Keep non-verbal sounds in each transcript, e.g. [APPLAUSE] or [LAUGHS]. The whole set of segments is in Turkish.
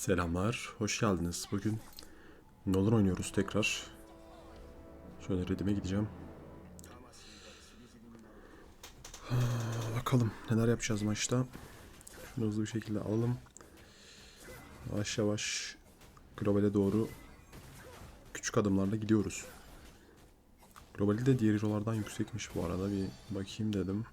Selamlar, hoş geldiniz. Bugün Nolan oynuyoruz tekrar. Şöyle redime gideceğim. Ha, [SIGHS] Bakalım neler yapacağız maçta. Şunu hızlı bir şekilde alalım. Yavaş yavaş globale doğru küçük adımlarla gidiyoruz. Globali de diğer hero'lardan yüksekmiş bu arada. Bir bakayım dedim.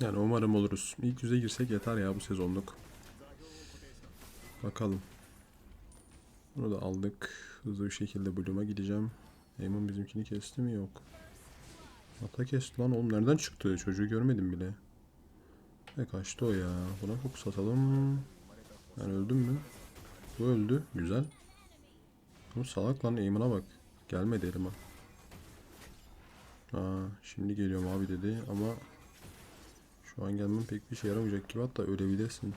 Yani umarım oluruz. İlk yüze girsek yeter ya bu sezonluk. Bakalım. Bunu da aldık. Hızlı bir şekilde Bloom'a gideceğim. Eamon bizimkini kesti mi? Yok. Ata kesti lan. Oğlum nereden çıktı? Çocuğu görmedim bile. E kaçtı o ya. Buna fokus atalım. Ben öldüm mü? Bu öldü. Güzel. Bu salak lan Eamon'a bak. Gelmedi elime. Aa, şimdi geliyorum abi dedi ama şu an gelmem pek bir şey yaramayacak gibi hatta ölebilirsin.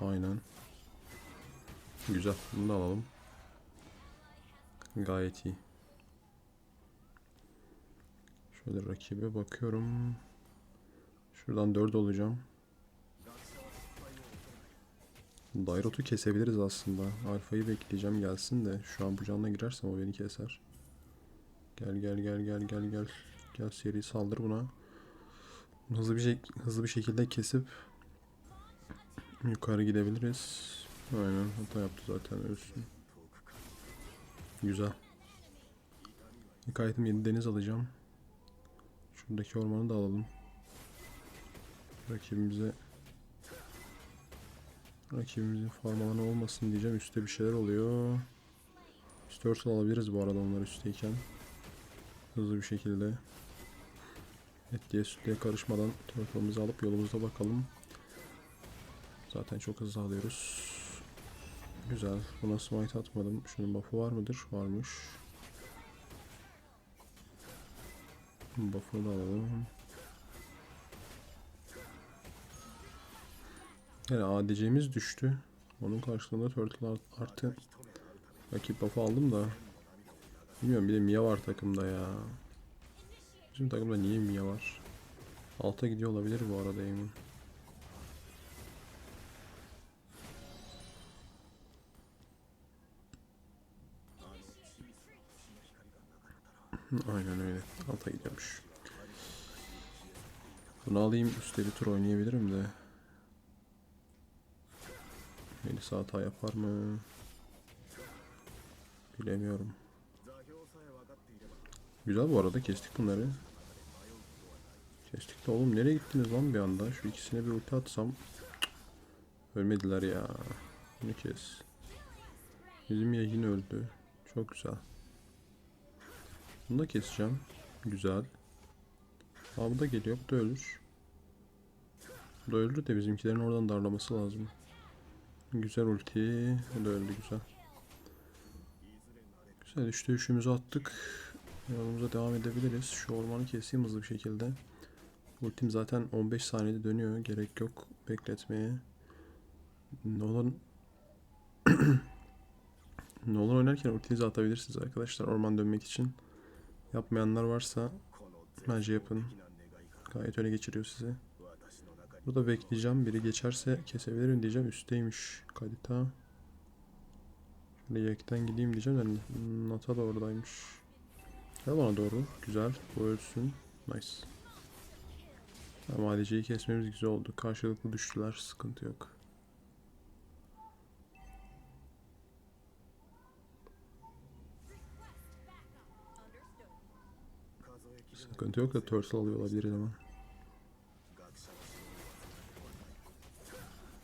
Aynen. Güzel. Bunu da alalım. Gayet iyi. Şöyle rakibe bakıyorum. Şuradan 4 olacağım. Dairot'u kesebiliriz aslında. Alfa'yı bekleyeceğim gelsin de. Şu an bu canla girersem o beni keser. Gel gel gel gel gel gel. Gel seri saldır buna. Hızlı bir şey, hızlı bir şekilde kesip Yukarı gidebiliriz. Aynen hata yaptı zaten ölsün. Güzel. İlk item 7 deniz alacağım. Şuradaki ormanı da alalım. Rakibimize Rakibimizin farm alanı olmasın diyeceğim. Üstte bir şeyler oluyor. Üst turtle alabiliriz bu arada onlar üstteyken. Hızlı bir şekilde. Etliye sütlüye karışmadan turtle'ımızı alıp yolumuza bakalım. Zaten çok hızlı alıyoruz. Güzel. Buna smite atmadım. Şunun buff'u var mıdır? Varmış. Buff'unu da alalım. Yani ADC'miz düştü. Onun karşılığında Turtle art- artı rakip buff'u aldım da bilmiyorum bir de Mia var takımda ya. Bizim takımda niye Mia var? Alta gidiyor olabilir bu arada emin. Aynen öyle. Alta gidiyormuş. Bunu alayım. Üstte bir tur oynayabilirim de. Melisa hata yapar mı? Bilemiyorum. Güzel bu arada kestik bunları. Kestik de oğlum nereye gittiniz lan bir anda? Şu ikisine bir ulti atsam. Ölmediler ya. Bunu kes. Bizim yayın öldü. Çok güzel. Bunu da keseceğim. Güzel. Aa da geliyor. Bu da ölür. Bu da öldü de bizimkilerin oradan darlaması lazım. Güzel ulti. Bu da öldü güzel. Güzel işte üçümüzü attık. Yolumuza devam edebiliriz. Şu ormanı keseyim hızlı bir şekilde. Ultim zaten 15 saniyede dönüyor. Gerek yok bekletmeye. Nolan [COUGHS] Nolan oynarken ultinizi atabilirsiniz arkadaşlar orman dönmek için. Yapmayanlar varsa bence yapın. Gayet öne geçiriyor sizi. Burada bekleyeceğim. Biri geçerse kesebilirim diyeceğim. Üstteymiş kalita. Şöyle yekten gideyim diyeceğim. Yani Nata da oradaymış. Gel bana doğru. Güzel. Bu ölsün. Nice. Tamam kesmemiz güzel oldu. Karşılıklı düştüler. Sıkıntı yok. Sıkıntı yok da turtle alıyor olabiliriz ama.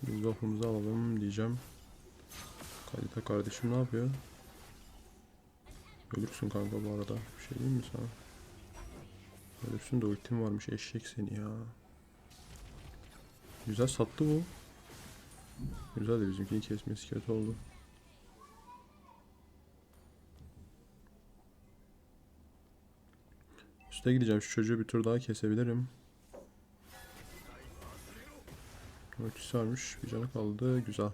Biz buff'umuzu alalım diyeceğim. Kalita kardeşim ne yapıyor? Ölürsün kanka bu arada. Bir şey diyeyim mi sana? Ölürsün de ultim varmış eşek seni ya. Güzel sattı bu. Güzel de bizimkini kesmesi kötü oldu. Üste gideceğim. Şu çocuğu bir tur daha kesebilirim. Ölçüsü varmış. Bir canı kaldı. Güzel.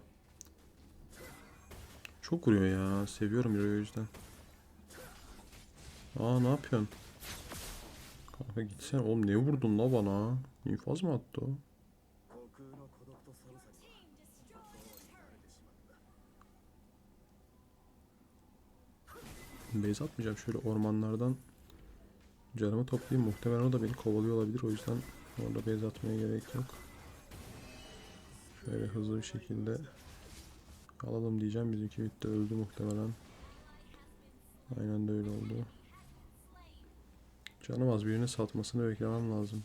Çok vuruyor ya. Seviyorum Hero'yu o yüzden. Aa ne yapıyorsun? Kanka gitsene. Oğlum ne vurdun la bana? İnfaz mı attı o? Base atmayacağım. Şöyle ormanlardan canımı toplayayım. Muhtemelen o da beni kovalıyor olabilir. O yüzden orada base atmaya gerek yok. Şöyle hızlı bir şekilde alalım diyeceğim. Bizimki bitti. Öldü muhtemelen. Aynen de öyle oldu. Canım az birini satmasını beklemem lazım.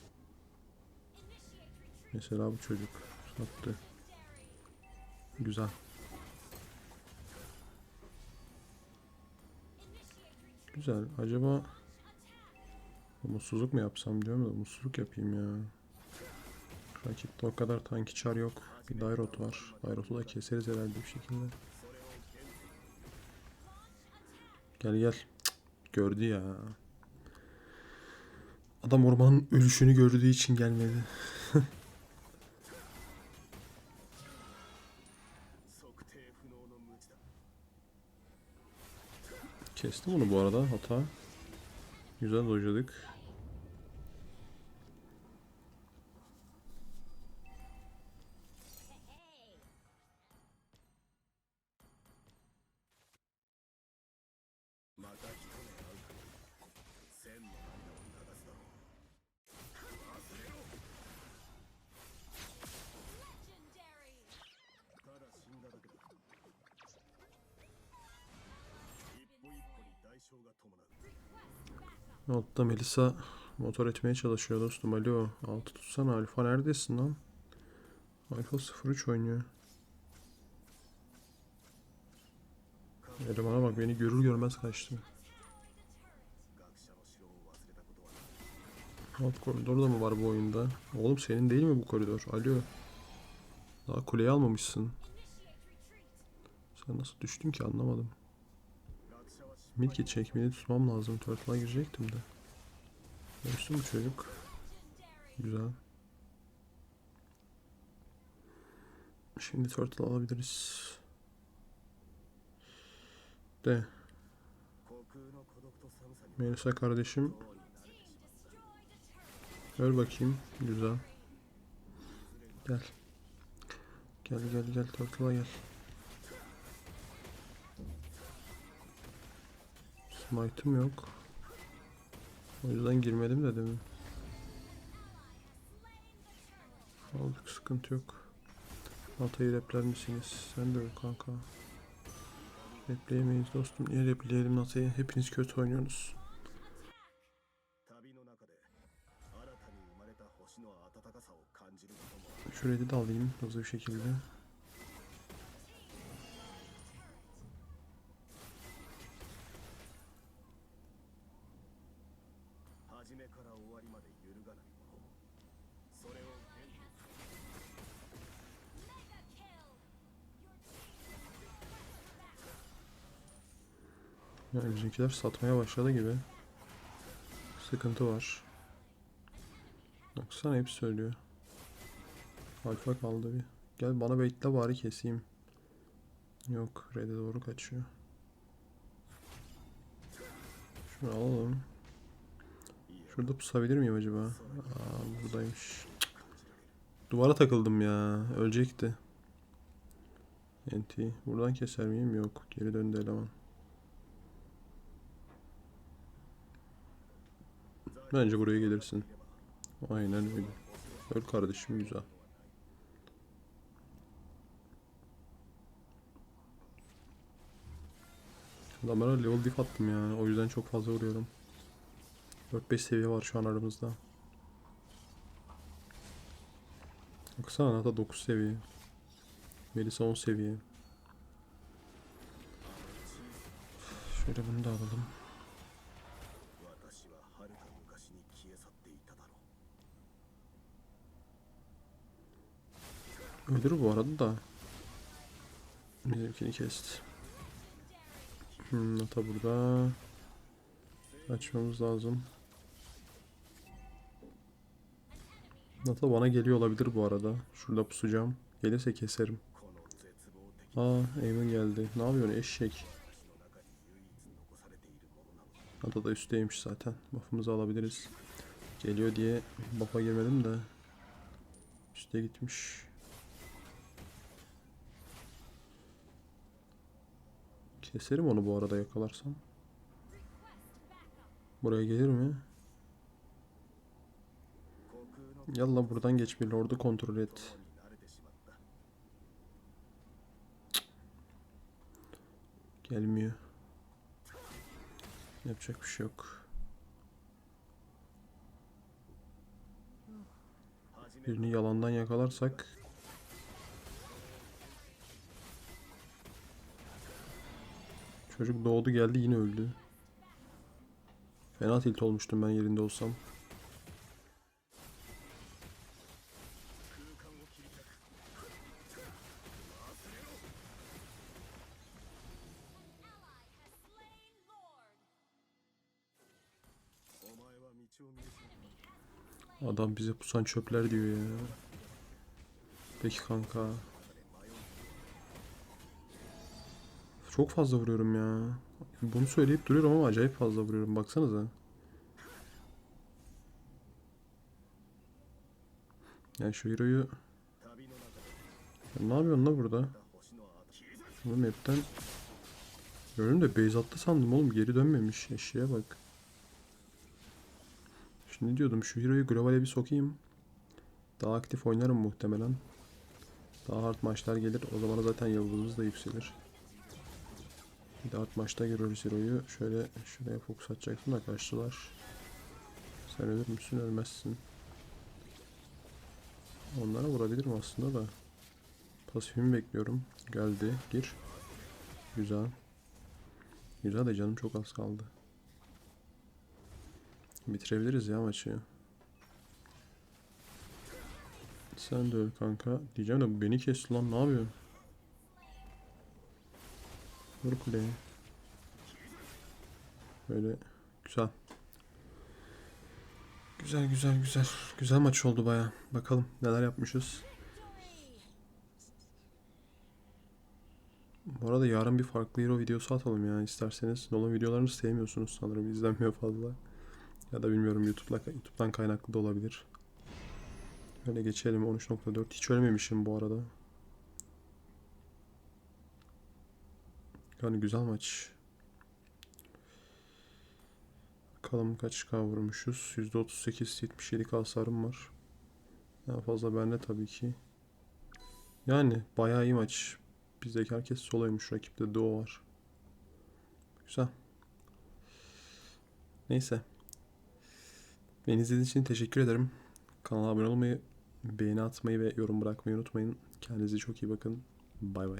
Mesela bu çocuk sattı. Güzel. Güzel. Acaba umutsuzluk mu yapsam diyorum da umutsuzluk yapayım ya. Rakipte o kadar tanki çar yok. Bir Dairot var. Dairot'u da keseriz herhalde bir şekilde. Gel gel. Cık, gördü ya. Adam ormanın ölüşünü gördüğü için gelmedi. [LAUGHS] Kestim onu bu arada hata. Güzel dojladık. Altta Melisa motor etmeye çalışıyor dostum. Alo. Altı tutsana. Alfa neredesin lan? Alfa 03 oynuyor. Elemana bak beni görür görmez kaçtı. Alt koridor da mı var bu oyunda? Oğlum senin değil mi bu koridor? Alo. Daha kuleyi almamışsın. Sen nasıl düştün ki anlamadım. Mid geçecek. Mid'i tutmam lazım. Turtle'a girecektim de. Ölsün bu çocuk. Güzel. Şimdi turtle alabiliriz. De. Melisa kardeşim. Öl bakayım. Güzel. Gel. Gel gel gel turtle'a gel. Smite'ım yok. O yüzden girmedim de demin. Aldık sıkıntı yok. Altayı repler misiniz? Sen de öl kanka. Repleyemeyiz dostum. Niye repleyelim Nata'yı? Hepiniz kötü oynuyorsunuz. Şurayı da alayım hızlı bir şekilde. めから終わりまで揺るがないものそれを現に Yani bizimkiler satmaya başladı gibi. Sıkıntı var. Baksana hepsi söylüyor. Alfa kaldı bir. Gel bana bekle bari keseyim. Yok red'e doğru kaçıyor. Şunu alalım. Şurada pusabilir miyim acaba? Aa buradaymış. Duvara takıldım ya. Ölecekti. NT. Buradan keser miyim? Yok. Geri döndü eleman. Bence buraya gelirsin. Aynen öyle. Öl kardeşim güzel. Adamlara level diff attım ya. O yüzden çok fazla vuruyorum. 4-5 seviye var şu an aramızda. Baksana Nata 9 seviye. Melisa 10 seviye. Şöyle bunu da alalım. Öldür bu arada da. Bizimkini kesti. Hmm, Nata burada. Açmamız lazım. Nata bana geliyor olabilir bu arada. Şurada pusacağım. Gelirse keserim. Aa Eamon geldi. Ne yapıyorsun eşek? Nata da üstteymiş zaten. Buff'ımızı alabiliriz. Geliyor diye buff'a girmedim de. Üste gitmiş. Keserim onu bu arada yakalarsam. Buraya gelir mi? Yalla buradan geç bir lordu kontrol et. Cık. Gelmiyor. Yapacak bir şey yok. Birini yalandan yakalarsak Çocuk doğdu geldi yine öldü. Fena tilt olmuştum ben yerinde olsam. Adam bize pusan çöpler diyor ya. Peki kanka. Çok fazla vuruyorum ya. Bunu söyleyip duruyorum ama acayip fazla vuruyorum. Baksanıza. Yani şu hero'yu... Ya ne yapıyorsun la burada? Bu map'ten... Gördüm de base attı sandım oğlum. Geri dönmemiş. Eşeğe bak. Şimdi diyordum şu hero'yu globale bir sokayım. Daha aktif oynarım muhtemelen. Daha hard maçlar gelir. O zaman zaten yıldızımız da yükselir. Bir de hard maçta görürüz hero'yu. Şöyle şuraya fokus atacaktım da kaçtılar. Sen ölür müsün? Ölmezsin. Onlara vurabilirim aslında da. Pasifimi bekliyorum. Geldi. Gir. Güzel. Güzel de canım çok az kaldı. Bitirebiliriz ya maçı. Sen de öl kanka. Diyeceğim de beni kes lan ne yapıyorsun? Vur kuleye. Böyle güzel. Güzel güzel güzel. Güzel maç oldu baya. Bakalım neler yapmışız. Bu arada yarın bir farklı hero videosu atalım ya isterseniz. Nolan videolarını sevmiyorsunuz sanırım izlenmiyor fazla. Ya da bilmiyorum YouTube'la, YouTube'dan kaynaklı da olabilir. Öyle geçelim 13.4. Hiç ölmemişim bu arada. Yani güzel maç. Bakalım kaç K vurmuşuz. %38 77 K hasarım var. Daha fazla bende tabii ki. Yani bayağı iyi maç. Bizdeki herkes soloymuş. Rakipte duo var. Güzel. Neyse. Beni izlediğiniz için teşekkür ederim. Kanala abone olmayı, beğeni atmayı ve yorum bırakmayı unutmayın. Kendinize çok iyi bakın. Bay bay.